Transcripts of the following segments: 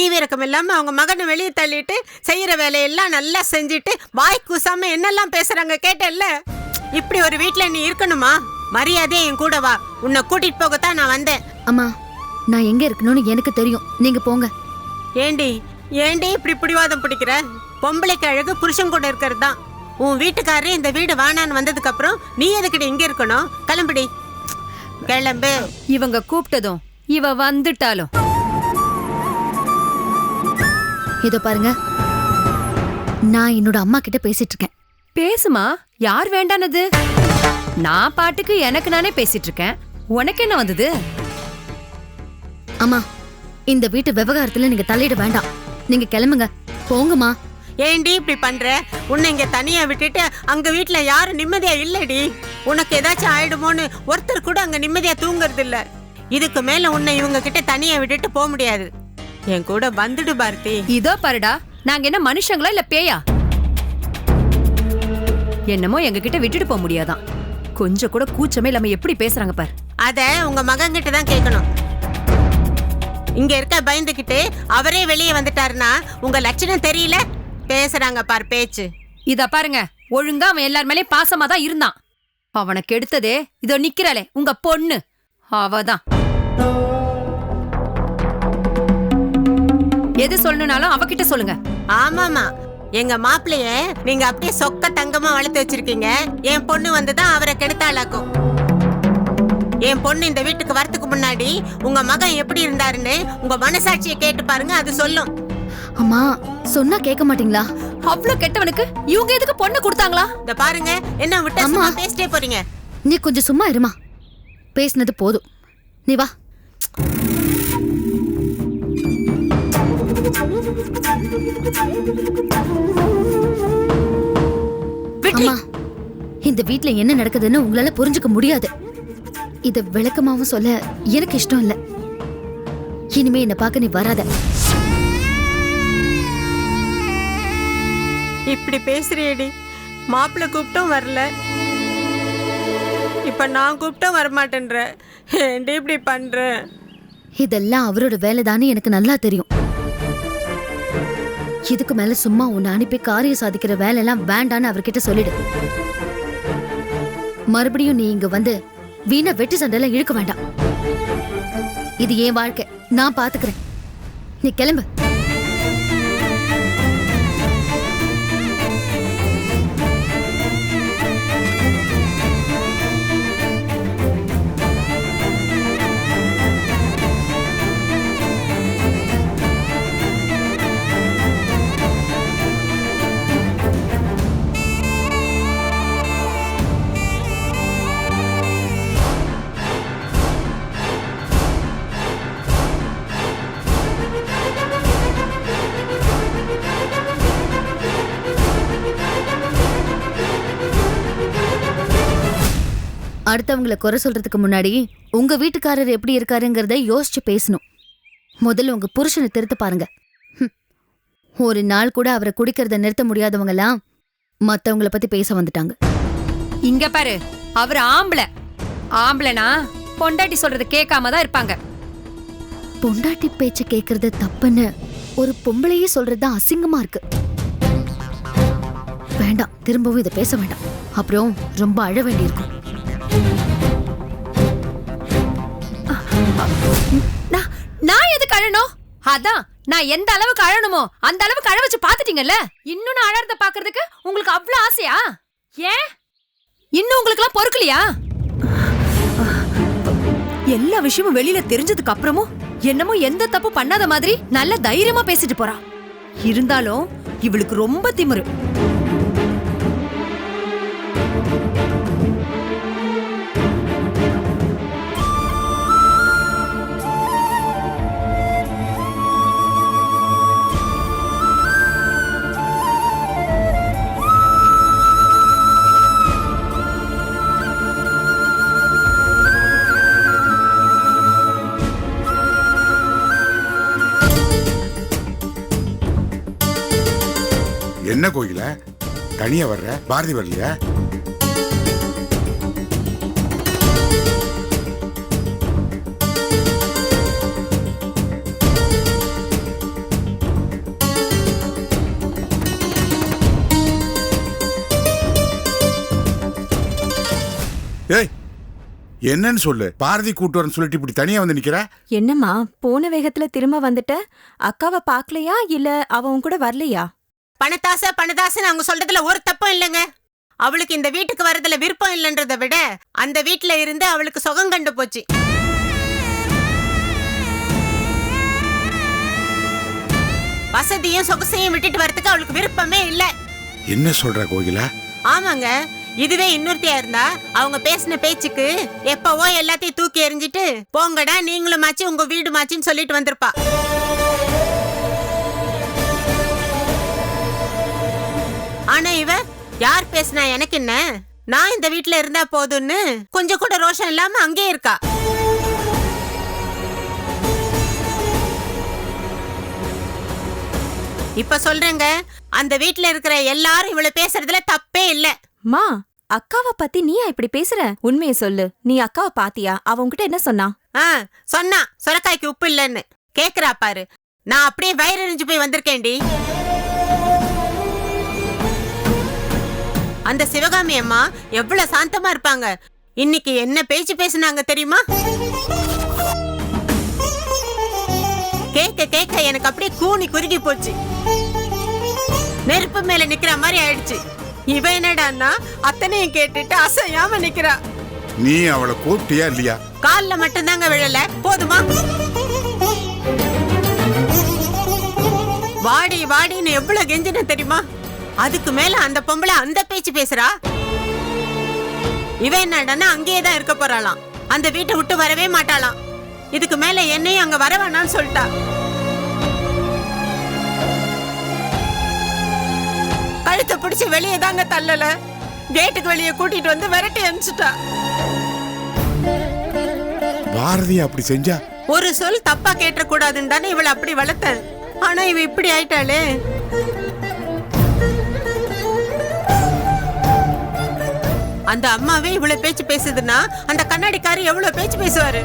ஈவிரக்கம் இல்லாம அவங்க மகனை வெளியே தள்ளிட்டு செய்யற வேலையெல்லாம் நல்லா செஞ்சுட்டு வாய் கூசாம என்னெல்லாம் பேசுறாங்க கேட்டல்ல? இப்படி ஒரு வீட்ல நீ இருக்கணுமா? மரியாதையா என் கூட வா. உன்னை கூட்டிட்டு போகத்தான் நான் வந்தேன். அம்மா நான் எங்க இருக்கணும்னு எனக்கு தெரியும். நீங்க போங்க. ஏண்டி ஏண்டி இப்படி பிடிவாதம் பிடிக்கிற? பொம்பளைக்கு அழகு புருஷன் கூட இருக்கிறது தான். உன் வீட்டுக்காரரு இந்த வீடு வேணான்னு வந்ததுக்கு அப்புறம் நீ எதுக்கிட்ட இங்க இருக்கணும்? கிளம்புடி. கிளம்பு. இவங்க கூப்பிட்டதும் இவ வந்துட்டாலும். இதோ பாருங்க. நான் என்னோட அம்மா கிட்ட பேசிட்டு இருக்கேன் பேசுமா? யார் வேண்டானது? நான் பாட்டுக்கு எனக்கு நானே பேசிட்டு இருக்கேன் உனக்கு என்ன வந்தது? அம்மா இந்த வீட்டு விவகாரத்துல நீங்க தலையிட வேண்டாம். நீங்க கிளம்புங்க. போங்கம்மா. ஏண்டி இப்படி பண்ற? உன்னை இங்க தனியா விட்டுட்டு அங்க வீட்ல யாரும் நிம்மதியா இல்லடி. உனக்கு ஏதாச்சும் ஆயிடுமோன்னு ஒருத்தர் கூட அங்க நிம்மதியா தூங்குறது இல்ல இதுக்கு மேல உன்னை இவங்க கிட்ட தனியா விட்டுட்டு போக முடியாது. என் கூட வந்துடு பாரதி. இதோ பாருடா. நாங்க என்ன மனுஷங்களா இல்ல பேயா? என்னமோ எங்க கிட்ட விட்டுட்டு போக முடியாதான். கொஞ்சம் கூட கூச்சமே இல்லாம எப்படி பேசுறாங்க பார். அத உங்க மகன் கிட்ட தான் கேட்கணும் இங்க இருக்க பயந்துகிட்டு அவரே வெளியே வந்துட்டாருன்னா உங்க லட்சணம் தெரியல? பேசுறாங்க பார் பேச்சு. இத பாருங்க. ஒழுங்கா அவன் எல்லார் மேலயும் பாசமா தான் இருந்தான். அவனை கெடுத்ததே இதோ நிக்கிறாளே உங்க பொண்ணு. அவதான். எது சொல்லணும்னாலும் அவகிட்ட சொல்லுங்க. ஆமாமா எங்க மாப்பிளைய நீங்க அப்படியே சொக்க தங்கமா வளர்த்து வச்சிருக்கீங்க. என் பொண்ணு வந்துதான் அவரை கெடுத்தாளாக்கும். என் பொண்ணு இந்த வீட்டுக்கு வரதுக்கு முன்னாடி உங்க மகன் எப்படி இருந்தாருன்னு உங்க மனசாட்சியை கேட்டு பாருங்க அது சொல்லும். அம்மா சொன்னா கேட்க மாட்டீங்களா? அவ்வளவு கெட்டவனுக்கு இவங்க எதுக்கு பொண்ணு கொடுத்தாங்களா? இந்த பாருங்க என்ன விட்டு அம்மா. சும்மா பேசிட்டே போறீங்க. நீ கொஞ்சம் சும்மா இருமா. பேசினது போதும். நீ வா. அம்மா இந்த வீட்ல என்ன நடக்குதுன்னு உங்களால புரிஞ்சுக்க முடியாது. இத விளக்கமாவும் சொல்ல எனக்கு இஷ்டம் இல்ல. இனிமே என்ன பார்க்க நீ வராத. இப்படி பேசுறியேடி. மாப்பிள்ளை கூப்பிட்டும் வரல. இப்ப நான் கூப்பிட்டும் வரமாட்டேன்ற. ஏண்டி இப்படி பண்ற? இதெல்லாம் அவரோட வேலைதான்னு எனக்கு நல்லா தெரியும். இதுக்கு மேல சும்மா உன்னை அனுப்பி காரியம் சாதிக்கிற வேலையெல்லாம் வேண்டான்னு அவர்கிட்ட சொல்லிடு. மறுபடியும் நீ இங்க வந்து வீணா வெட்டி சண்டையில இழுக்க வேண்டாம். இது என் வாழ்க்கை. நான் பாத்துக்கிறேன். நீ கிளம்பு. அடுத்தவங்கள குறை சொல்றதுக்கு முன்னாடி உங்க வீட்டுக்காரர் எப்படி இருக்காருங்கிறத யோசிச்சு பேசணும். முதல்ல உங்க புருஷனை திருத்த பாருங்க. ஒரு நாள் கூட அவரை குடிக்கிறத நிறுத்த முடியாதவங்கலாம் மத்தவங்கள பத்தி பேச வந்துட்டாங்க. இங்க பாரு அவர் ஆம்பளை. ஆம்பளைனா பொண்டாட்டி சொல்றது கேட்காம தான் இருப்பாங்க. பொண்டாட்டி பேச்ச கேக்குறது தப்புன்னு ஒரு பொம்பளையே சொல்றது அசிங்கமா இருக்கு. வேண்டாம் திரும்பவும் இதை பேச வேண்டாம். அப்புறம் ரொம்ப அழ வேண்டியிருக்கும். அழணும்? அதான் நான் எந்த அளவுக்கு அழணுமோ அந்த அளவுக்கு அழ வச்சு பாத்துட்டீங்கல்ல இன்னும் நான் அழறத பாக்குறதுக்கு உங்களுக்கு அவ்வளவு ஆசையா? ஏன்? இன்னும் உங்களுக்கு எல்லாம் பொறுக்கலையா? எல்லா விஷயமும் வெளியில தெரிஞ்சதுக்கு அப்புறமும் என்னமோ எந்த தப்பு பண்ணாத மாதிரி நல்ல தைரியமா பேசிட்டு போறா. இருந்தாலும் இவளுக்கு ரொம்ப திமிரு. கோயில? தனியா வர்ற? பாரதி வரலையா? ஏய் என்னன்னு சொல்லு. பாரதி கூட்டு வரேன்னு சொல்லிட்டு இப்படி தனியா வந்து நிக்கிற? என்னம்மா போன வேகத்துல திரும்ப வந்துட்ட? அக்காவை பாக்கலையா? இல்ல அவன் கூட வரலையா? பணத்தாசை பணதாசன்னு அவங்க சொல்றதுல ஒரு தப்பும் இல்லைங்க. அவளுக்கு இந்த வீட்டுக்கு வரதுல விருப்பம் இல்லைன்றதை விட அந்த வீட்டுல இருந்து அவளுக்கு சுகம் கண்டு போச்சு. வசதியும் சொகுசையும் விட்டுட்டு வரதுக்கு அவளுக்கு விருப்பமே இல்ல. என்ன சொல்ற கோகிலா? ஆமாங்க. இதுவே இன்னொருத்தியா இருந்தா அவங்க பேசின பேச்சுக்கு எப்பவோ எல்லாத்தையும் தூக்கி எறிஞ்சிட்டு போங்கடா நீங்களும் மாச்சு உங்க வீடு மாச்சுன்னு சொல்லிட்டு வந்திருப்பா. ஆனா இவ யார் பேசினா எனக்கு என்ன? நான் இந்த வீட்ல இருந்தா போதும்னு கொஞ்சம் கூட ரோஷம் இல்லாம அங்கே இருக்கா. இப்ப சொல்றேங்க அந்த வீட்ல இருக்கிற எல்லாரும் இவ்வளவு பேசுறதுல தப்பே இல்ல. மா அக்காவை பத்தி நீ இப்படி பேசுற? உண்மையை சொல்லு. நீ அக்காவை பாத்தியா? அவ உன்கிட்ட என்ன சொன்னா? ஆ சொன்னா. சொரக்காய்க்கு உப்பு இல்லைன்னு. கேக்குறா பாரு. நான் அப்படியே வயிறறிஞ்சு போய் வந்திருக்கேன்டி. அந்த சிவகாமி அம்மா எவ்வளவு சாந்தமா இருப்பாங்க? இன்னைக்கு என்ன பேச்சு பேசுனாங்க தெரியுமா? கேட்க கேட்க எனக்கு அப்படியே கூனி குறுகி போச்சு. நெருப்பு மேல நிக்கிற மாதிரி ஆயிடுச்சு. இவ என்னடான்னா அத்தனையும் கேட்டுட்டு அசையாம நிக்கிறா. நீ அவளை கூப்பிட்டியா இல்லையா? கால்ல மட்டும்தாங்க விழல. போதுமா? வாடி வாடின்னு எவ்வளவு கெஞ்சின தெரியுமா? அதுக்கு மேல அந்த பொம்பளை அந்த பேச்சு பேசுறா? இவ என்னடான்னா அங்கேயே தான் இருக்க போறாளாம். அந்த வீட்டை விட்டு வரவே மாட்டாளாம். இதுக்கு மேல என்னையும் அங்க வர வேணாம்னு சொல்லிட்டா. கழுத்தை பிடிச்சு வெளியே தாங்க தள்ளல. கேட்டுக்கு வெளியே கூட்டிட்டு வந்து விரட்டி அனுப்பிச்சிட்டா. பாரதி அப்படி செஞ்சா? ஒரு சொல் தப்பா கேட்ட கூடாதுன்னு தானே இவளை அப்படி வளர்த்தேன். ஆனா இவ இப்படி ஆயிட்டாளே. அந்த அம்மாவே இவ்வளவு பேச்சு பேசுதுன்னா அந்த கண்ணாடிக்காரர் எவ்வளவு பேச்சு பேசுவாரு?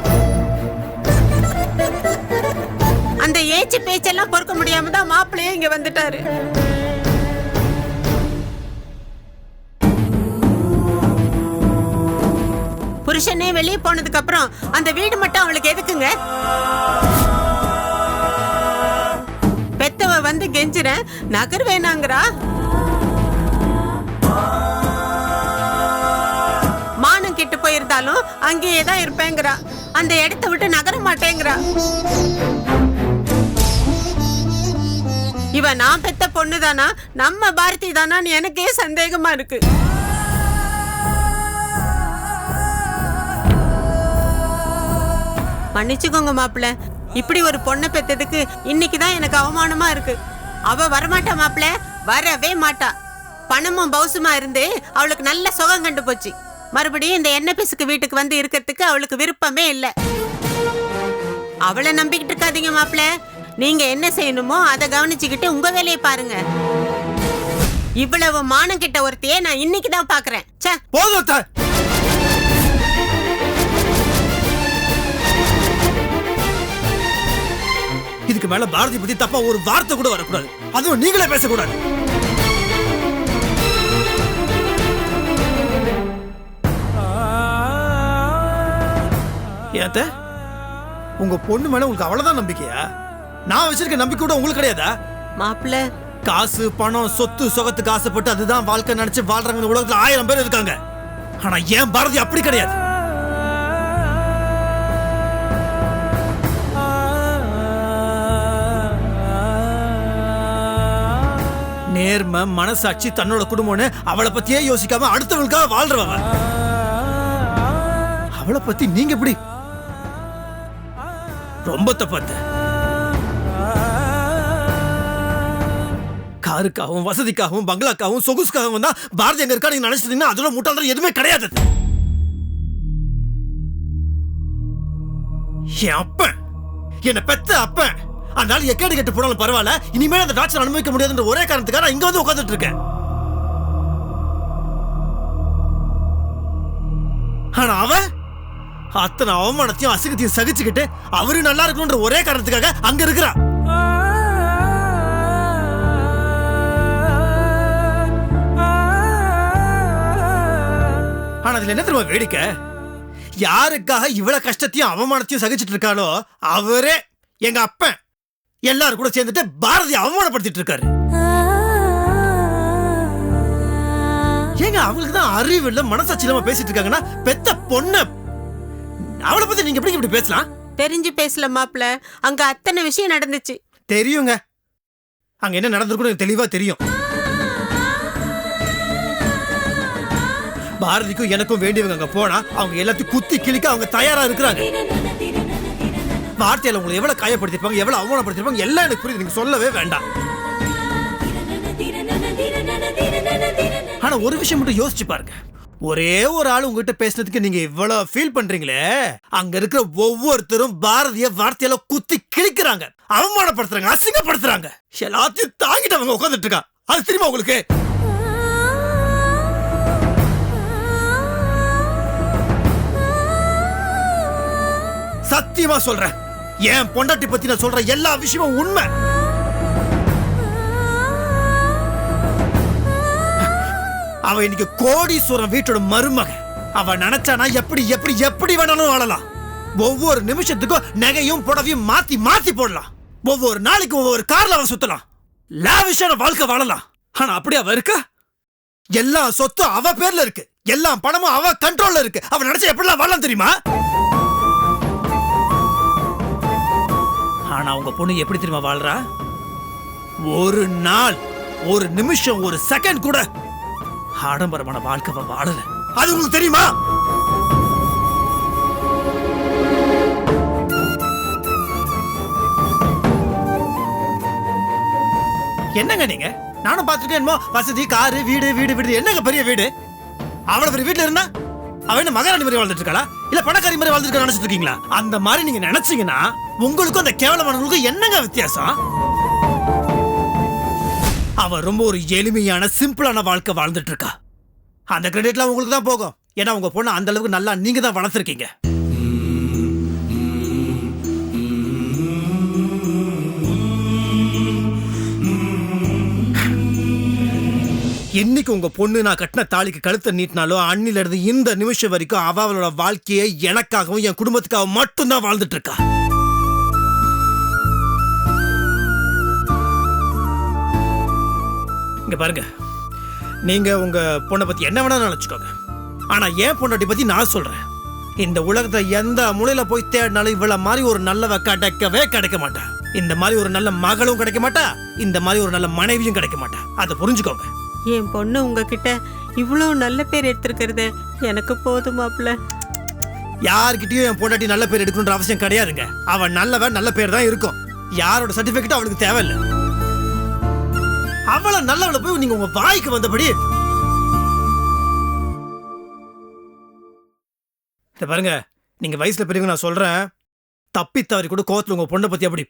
அந்த ஏச்சு பேச்செல்லாம் பொறுக்க முடியாம தான் மாப்பிள்ளையே இங்க வந்துட்டாரு. புருஷனே வெளியே போனதுக்கு அப்புறம் அந்த வீடு மட்டும் அவளுக்கு எதுக்குங்க? பெத்தவ வந்து கெஞ்சுறேன் நகர் வேணாங்கிறா கெட்டு போயிருந்தாலும் அங்கேயே தான் இருப்பேங்கிறா. அந்த இடத்த விட்டு நகர மாட்டேங்கிறா. இவ நான் பெத்த பொண்ணுதானா? நம்ம பாரதி தானான்னு எனக்கே சந்தேகமா இருக்கு. மன்னிச்சுக்கோங்க மாப்பிள்ள. இப்படி ஒரு பொண்ணை பெத்ததுக்கு இன்னைக்கு தான் எனக்கு அவமானமா இருக்கு. அவ வரமாட்டா மாப்பிள்ள? வரவே மாட்டா. பணமும் பவுசுமா இருந்து அவளுக்கு நல்ல சுகம் கண்டு போச்சு. மறுபடியும் இந்த எண்ணெய் வீட்டுக்கு வந்து இருக்கிறதுக்கு அவளுக்கு விருப்பமே இல்லை. அவளை நம்பிக்கிட்டு இருக்காதீங்க மாப்பிள்ள நீங்க என்ன செய்யணுமோ அதை கவனிச்சுக்கிட்டு உங்க வேலையை பாருங்க. இவ்வளவு மானம் கிட்ட ஒருத்தையே நான் இன்னைக்கு தான் பாக்குறேன். ச்சே. போதும் இதுக்கு மேல பாரதி பத்தி தப்பா ஒரு வார்த்தை கூட வரக்கூடாது. அதுவும் நீங்களே பேசக்கூடாது. ஏன் அத்தை? உங்க பொண்ணு மேல உங்களுக்கு அவ்வளவுதான் நம்பிக்கையா? நான் வச்சிருக்க நம்பிக்கை கூட உங்களுக்கு கிடையாதா? மாப்பிள்ள. காசு பணம் சொத்து சுகத்துக்கு ஆசைப்பட்டு அதுதான் வாழ்க்கை நினைச்சு வாழ்றவங்க இந்த உலகத்துல ஆயிரம் பேர் இருக்காங்க. ஆனா ஏன் பாரதி அப்படி கிடையாது? நேர்மை மனசாட்சி தன்னோட குடும்பம்னு அவளை பத்தியே யோசிக்காம அடுத்தவங்களுக்காக வாழ்றவங்க அவளை பத்தி நீங்க எப்படி ரொம்ப தப்பாத்த காருக்காகவும் வசதிக்காகவும் பங்களாக்காகவும் சொகுசுக்காகவும் தான் பாரதி எங்க இருக்கா நீங்க நினைச்சிருந்தீங்கன்னா அதோட முட்டாள் எதுவுமே கிடையாது. என் அப்பன். என்ன பெத்த அப்பன். அதனால எக்கேடு கெட்டு போனாலும் பரவாயில்ல. இனிமேல் அந்த டாக்டர் அனுபவிக்க முடியாதுன்ற ஒரே காரணத்துக்காக நான் இங்க வந்து உட்காந்துட்டு இருக்கேன். அத்தனை அவமானத்தையும் அசுகத்தையும் சகிச்சுக்கிட்டு அவரு நல்லா இருக்கணும்ன்ற ஒரே காரணத்துக்காக அங்க இருக்கிறா. ஆனா அதுல என்ன தெரியுமா வேடிக்கை? யாருக்காக இவ்வளவு கஷ்டத்தையும் அவமானத்தையும் சகிச்சிட்டு இருக்கானோ அவரே எங்க அப்பன். எல்லாரும் கூட சேர்ந்துட்டு பாரதியை அவமானப்படுத்திட்டு இருக்காரு. ஏங்க அவங்களுக்கு தான் அறிவு இல்ல மனசாட்சி இல்லாம பேசிட்டு இருக்காங்கன்னா பெத்த பொண்ணை அவளை பத்தி நீங்க எப்படி இப்படி பேசலாம்? தெரிஞ்சு பேசல மாப்பிள. அங்க அத்தனை விஷயம் நடந்துச்சு. தெரியுங்க. அங்க என்ன நடந்திருக்குன்னு தெளிவா தெரியும். பாரதிக்கும் எனக்கும் வேண்டியவங்க அங்க போனா அவங்க எல்லாத்தையும் குத்தி கிழிக்க அவங்க தயாரா இருக்கிறாங்க. வார்த்தையில உங்களை எவ்வளவு காயப்படுத்திருப்பாங்க எவ்வளவு அவமானப்படுத்திருப்பாங்க எல்லாம் எனக்கு புரியுது. நீங்க சொல்லவே வேண்டாம். ஆனா ஒரு விஷயம் மட்டும் யோசிச்சு பாருங்க. ஒரே ஒரு ஆள் உங்ககிட்ட பேசுனதுக்கு நீங்க இவ்வளவு ஃபீல் பண்றீங்களே? அங்க இருக்கிற ஒவ்வொருத்தரும் பாரதிய வார்த்தையில குத்தி கிழிக்கிறாங்க. அவமானப்படுத்துறாங்க அசிங்கப்படுத்துறாங்க. எல்லாத்தையும் தாங்கிட்டு அவங்க உட்கார்ந்துட்டு இருக்கா. அது தெரியுமா உங்களுக்கு? சத்தியமா சொல்றேன். என் பொண்டாட்டி பத்தி நான் சொல்ற எல்லா விஷயமும் உண்மை. அவ இன்னைக்கு கோடீஸ்வரன் வீட்டோட மருமக அவ நினைச்சானா எப்படி எப்படி எப்படி வேணாலும் வாழலாம். ஒவ்வொரு நிமிஷத்துக்கும் நகையும் புடவையும் மாத்தி மாத்தி போடலாம். ஒவ்வொரு நாளைக்கு ஒவ்வொரு கார்ல அவ சுத்தலாம். லாவிஷான வாழ்க்கை வாழலாம். ஆனா அப்படி அவ இருக்கா? எல்லா சொத்தும் அவ பேர்ல இருக்கு. எல்லா பணமும் அவ கண்ட்ரோல்ல இருக்கு. அவ நினைச்சா எப்படிலாம் வாழலாம் தெரியுமா? ஆனா உங்க பொண்ணு எப்படி தெரியுமா வாழ்றா? ஒரு நாள் ஒரு நிமிஷம் ஒரு செகண்ட் கூட ஆடம்பரமான வாழ்க்கை அவ வாழல. அது உங்களுக்கு தெரியுமா? என்னங்க நீங்க? நானும் பார்த்துருக்கேன் என்னமோ? வசதி காரு வீடு வீடு வீடு. என்னங்க பெரிய வீடு? அவ்வளவு பெரிய வீட்டுல இருந்தா அவ என்ன மகாராணி மாதிரி வாழ்ந்துட்டு இருக்காளா இல்ல பணக்காரி மாதிரி வாழ்ந்துட்டு நினைச்சிட்டு இருக்கீங்களா? அந்த மாதிரி நீங்க நினைச்சீங்கன்னா உங்களுக்கும் அந்த கேவலமானவங்களுக்கும் என்னங்க வித்தியாசம்? அவ ரொம்ப ஒரு எளிமையான சிம்பிளான வாழ்க்கை வாழ்ந்துட்டு இருக்கா அந்த கிரெடிட்லாம் உங்களுக்கு தான் போகும். ஏன்னா உங்க பொண்ணு அந்த அளவுக்கு நல்லா நீங்க தான் வளர்த்துருக்கீங்க. என்னைக்கு உங்க பொண்ணு நான் கட்டின தாலிக்கு கழுத்தை நீட்டினாலோ அண்ணில இருந்து இந்த நிமிஷம் வரைக்கும் அவளோட வாழ்க்கையை எனக்காகவும் என் குடும்பத்துக்காக மட்டும்தான் வாழ்ந்துட்டு இருக்கா இங்க பாருங்க. நீங்க உங்க பொண்ணை பத்தி என்ன வேணாலும் நினைச்சுக்கோங்க. ஆனா என் பொண்டாட்டி பத்தி நான் சொல்றேன். இந்த உலகத்தை எந்த மூலையில போய் தேடினாலும் இவ்வளவு மாதிரி ஒரு நல்லவ கிடைக்கவே கிடைக்க மாட்டா. இந்த மாதிரி ஒரு நல்ல மகளும் கிடைக்க மாட்டா. இந்த மாதிரி ஒரு நல்ல மனைவியும் கிடைக்க மாட்டா. அதை புரிஞ்சுக்கோங்க. என் பொண்ணு உங்ககிட்ட இவ்வளவு நல்ல பேர் எடுத்திருக்கிறது எனக்கு போதும் மாப்பிள யார்கிட்டயும் என் பொண்டாட்டி நல்ல பேர் எடுக்கணுன்ற அவசியம் கிடையாதுங்க. அவன் நல்லவன் நல்ல பேர் தான் இருக்கும். யாரோட சர்டிபிகேட் அவளுக்கு தேவையில்லை. அவளை நல்லவளை போய் நீங்க உங்க வாய்க்கு வந்தபடி இத பாருங்க நீங்க வயசுல பெரியவங்க நான் சொல்றேன் தப்பி தவறி கூட கோவத்துல உங்க பொண்ணை பத்தி அப்படி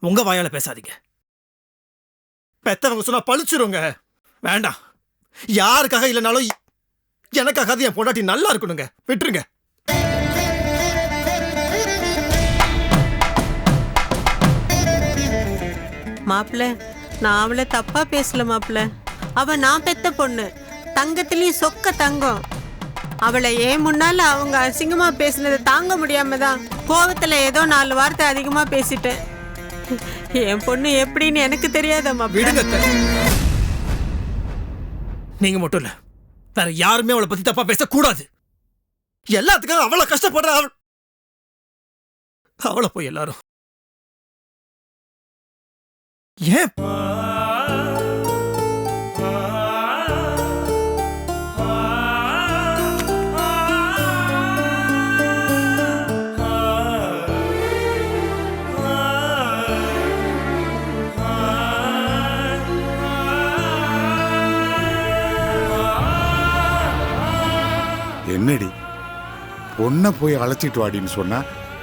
உங்க வாயால பேசாதீங்க. பெத்தவங்க சொன்னா பழிச்சிருங்க. வேண்டாம். யாருக்காக இல்லைனாலும் எனக்காக என் பொண்டாட்டி நல்லா இருக்கணுங்க. விட்டுருங்க. மாப்பிள்ள நான் அவளை தப்பா பேசல மாப்பிள அவ நான் பெத்த பொண்ணு. தங்கத்திலயும் சொக்க தங்கம். அவளை ஏன் முன்னால அவங்க அசிங்கமா பேசினதை தாங்க முடியாம தான் கோவத்துல ஏதோ நாலு வார்த்தை அதிகமா பேசிட்டேன் என் பொண்ணு எப்படின்னு எனக்கு தெரியாதம்மா விடுங்க நீங்க மட்டும் இல்ல. வேற யாருமே அவளை பத்தி தப்பா பேசக்கூடாது. எல்லாத்துக்கும் அவளை கஷ்டப்படுற அவள் அவளை போய் எல்லாரும் ஏன் என்னடி? பொண்ணை போய் அழைச்சிட்டு வாடின்னு சொன்னா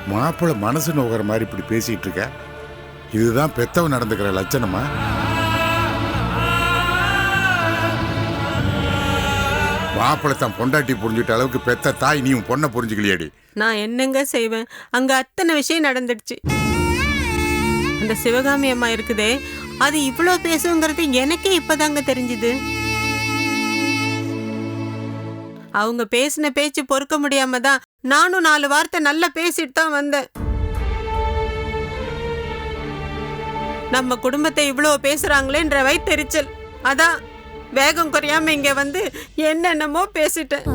மாப்பிள்ளை மனசு நோகிற மாதிரி இப்படி பேசிட்டு இருக்க? இதுதான் பெத்தவன் நடந்துக்கிற லட்சணமா? மாப்பிள்ளை தான் பொண்டாட்டி புரிஞ்சுட்ட அளவுக்கு பெத்த தாய் நீ உன் பொண்ணை புரிஞ்சுக்கலையாடி. நான் என்னங்க செய்வேன்? அங்க அத்தனை விஷயம் நடந்துடுச்சு. அந்த சிவகாமி அம்மா இருக்குதே அது இவ்வளோ பேசுங்கிறது எனக்கே இப்பதாங்க தெரிஞ்சுது. அவங்க பேசின பேச்சு பொறுக்க முடியாம தான் நானும் நாலு வார்த்தை நல்லா பேசிட்டு தான் வந்தேன். நம்ம குடும்பத்தை இவ்வளோ பேசுறாங்களேன்ற வைத்தெரிச்சல். அதான் வேகம் குறையாம இங்க வந்து என்னென்னமோ பேசிட்டேன்.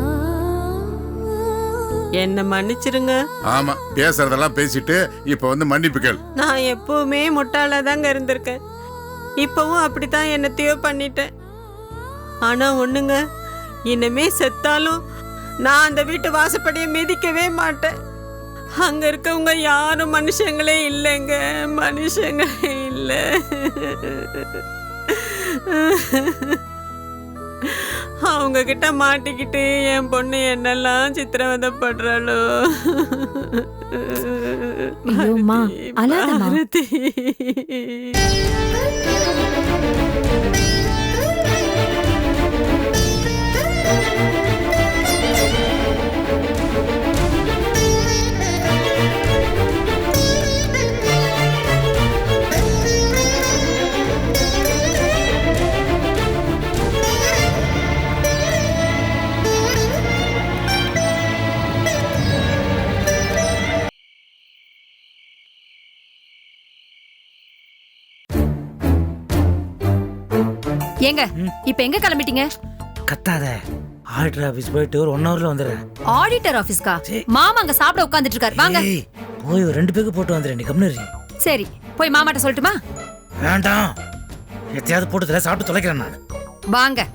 என்ன மன்னிச்சிருங்க? ஆமா பேசுறதெல்லாம் பேசிட்டு இப்ப வந்து மன்னிப்பு கேள். நான் எப்பவுமே முட்டாளா தாங்க இருந்திருக்கேன். இப்பவும் அப்படித்தான் என்னத்தையோ பண்ணிட்டேன். ஆனா ஒண்ணுங்க இனிமே செத்தாலும் நான் அந்த வீட்டு வாசப்படியை மிதிக்கவே மாட்டேன். அங்க இருக்கவங்க யாரும் மனுஷங்களே இல்லைங்க. மனுஷங்களே இல்லை. அவங்க கிட்ட மாட்டிக்கிட்டு என் பொண்ணு என்னெல்லாம் சித்திரவதைப்படுறாளோ? அழாதம்மா. இப்ப எங்க கிளம்பிட்டீங்க? கத்தாத. ஆர்டர் ஆபீஸ் போயிட்டு ஒரு ஒன் ஹவர்ல வந்துடுறேன். ஆடிட்டர் ஆபீஸ்க்கா சரி. மாமா அங்க சாப்பிட உட்கார்ந்துட்டு இருக்காரு வாங்க. ஏய், போய் ஒரு ரெண்டு பேருக்கு போட்டு வந்துடுறேன் நீ கம்னு சரி போய் மாமாட்ட சொல்லட்டுமா? வேண்டாம். எத்தையாவது போட்டு தர சாப்பிட்டு தொலைக்கிறேன் நான். வாங்க.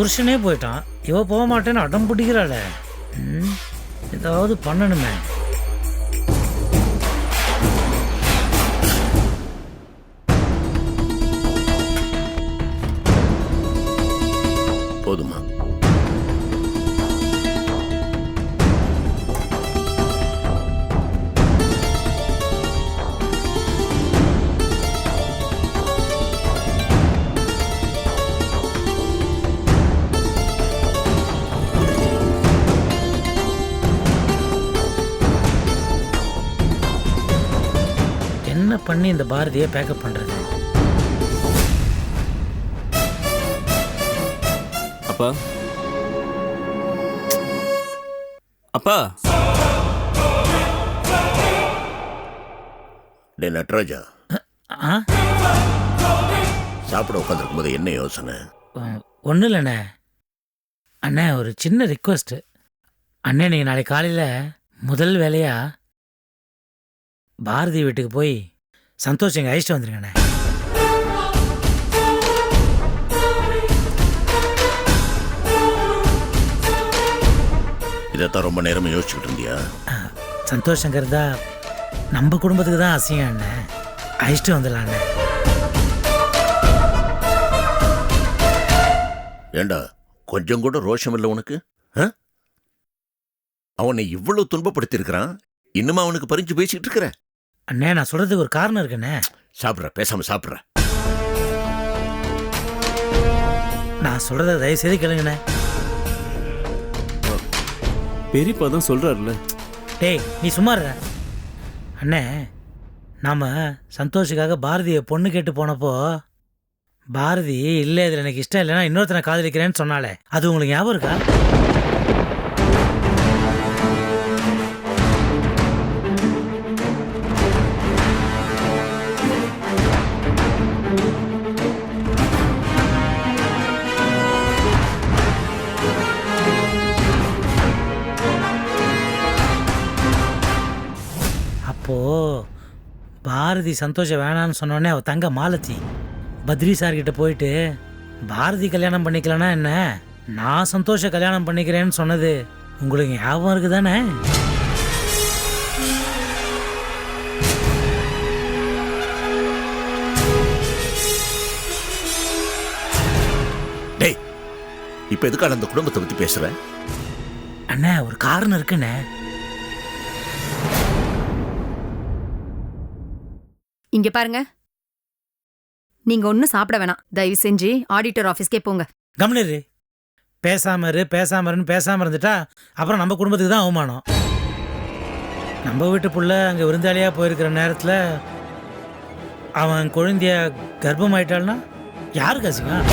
புருஷனே போயிட்டான். இவ போக மாட்டேன்னு அடம் பிடிக்கிறாளே. ம், ஏதாவது பண்ணணுமே. பண்ணி இந்த பாரதியை பேக்கப் பண்றது. அப்பா. அப்பா. டே நட்ராஜா. ஆ? சாப்பிட உட்காந்துருக்கும் போது என்ன யோசனை? ஒன்றும் இல்லைண்ணே அண்ணே ஒரு சின்ன ரிக்வெஸ்ட் அண்ணே நீங்கள் நாளைக்கு காலையில் முதல் வேலையா? பாரதி வீட்டுக்கு போய் சந்தோஷ் எங்கள் அழிச்சிட்டு வந்துருங்கண்ணே. இதைத்தான் ரொம்ப நேரமா யோசிச்சுக்கிட்டு இருந்தியா? சந்தோஷங்கிறதா நம்ம குடும்பத்துக்கு தான் அசியம் அண்ணே அழிச்சிட்டு வந்துடலாம் ஏண்டா கொஞ்சம் கூட ரோஷம் இல்லை உனக்கு? ஆ? அவனை இவ்வளவு துன்பப்படுத்தியிருக்கிறான் இன்னுமா அவனுக்கு பறிஞ்சு பேசிக்கிட்டு இருக்கிற? அண்ணே நான் சொல்றதுக்கு ஒரு காரணம் இருக்குண்ணே. சாப்பிட்ற பேசாம சாப்பிட்ற. நான் சொல்றத தயவு செய்து கேளுங்கண்ணே. பெரியப்பா தான் சொல்றாருல்ல. டேய் நீ சும்மா இருடா. அண்ணே நாம சந்தோஷுக்காக பாரதியை பொண்ணு கேட்டு போனப்போ பாரதி இல்லை இதில் எனக்கு இஷ்டம் இல்லைன்னா இன்னொருத்தனை காதலிக்கிறேன்னு சொன்னாலே அது உங்களுக்கு ஞாபகம் இருக்கா? பாரதி சந்தோஷ வேணான்னு சொன்னோடனே அவ தங்க மாலத்தி பத்ரி சார் கிட்ட போயிட்டு பாரதி கல்யாணம் பண்ணிக்கலனா என்ன? நான் சந்தோஷ கல்யாணம் பண்ணிக்கிறேன்னு சொன்னது உங்களுக்கு ஞாபகம் இருக்குதானே? டேய் இப்ப எதுக்காக அந்த குடும்பத்தை பத்தி பேசுற? அண்ணே ஒரு காரணம் இருக்குண்ணே. இங்க பாருங்க. நீங்க ஒன்னும் சாப்பிட வேணாம். தயவு செஞ்சு ஆடிட்டர் ஆபீஸ்க்கே போங்க. கம்னிரு பேசாம இரு பேசாம இருன்னு பேசாம இருந்துட்டா அப்புறம் நம்ம குடும்பத்துக்கு தான் அவமானம். நம்ம வீட்டு புள்ள அங்கே விருந்தாளியாக போயிருக்கிற நேரத்தில் அவன் குழந்தைய கர்ப்பமாயிட்டாள்னா யாருக்கு அசிங்கம்?